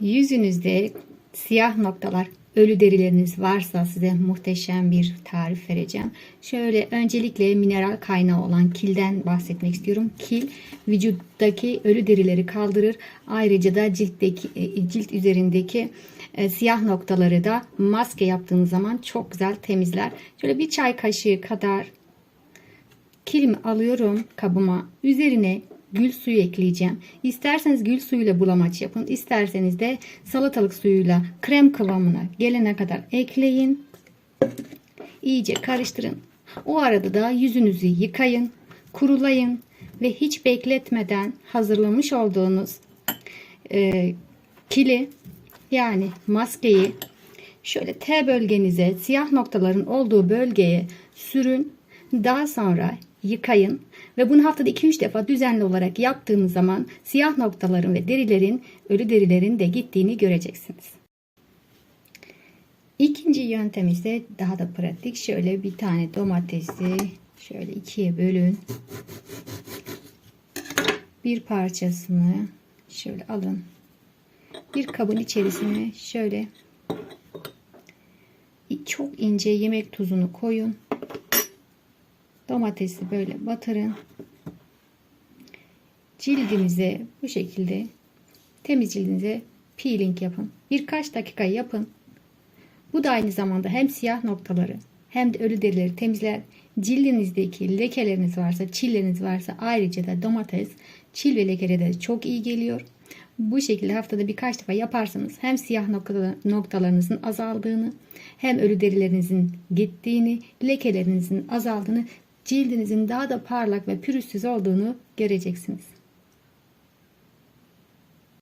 Yüzünüzde siyah noktalar, ölü derileriniz varsa size muhteşem bir tarif vereceğim. Şöyle öncelikle mineral kaynağı olan kilden bahsetmek istiyorum. Kil vücuttaki ölü derileri kaldırır. Ayrıca da ciltteki e, cilt üzerindeki e, siyah noktaları da maske yaptığınız zaman çok güzel temizler. Şöyle bir çay kaşığı kadar kilimi alıyorum kabıma. Üzerine gül suyu ekleyeceğim. İsterseniz gül suyuyla bulamaç yapın. İsterseniz de salatalık suyuyla krem kıvamına gelene kadar ekleyin. İyice karıştırın. O arada da yüzünüzü yıkayın, kurulayın ve hiç bekletmeden hazırlamış olduğunuz e, kili yani maskeyi şöyle T bölgenize siyah noktaların olduğu bölgeye sürün. Daha sonra yıkayın ve bunu haftada 2-3 defa düzenli olarak yaptığınız zaman siyah noktaların ve derilerin, ölü derilerin de gittiğini göreceksiniz. İkinci yöntem ise daha da pratik. Şöyle bir tane domatesi şöyle ikiye bölün. Bir parçasını şöyle alın. Bir kabın içerisine şöyle çok ince yemek tuzunu koyun. Domatesi böyle batırın. Cildinize bu şekilde temiz cildinize peeling yapın. Birkaç dakika yapın. Bu da aynı zamanda hem siyah noktaları hem de ölü derileri temizler. Cildinizdeki lekeleriniz varsa, çilleriniz varsa ayrıca da domates çil ve lekelere de çok iyi geliyor. Bu şekilde haftada birkaç defa yaparsanız hem siyah noktalarınızın azaldığını hem ölü derilerinizin gittiğini, lekelerinizin azaldığını, cildinizin daha da parlak ve pürüzsüz olduğunu göreceksiniz.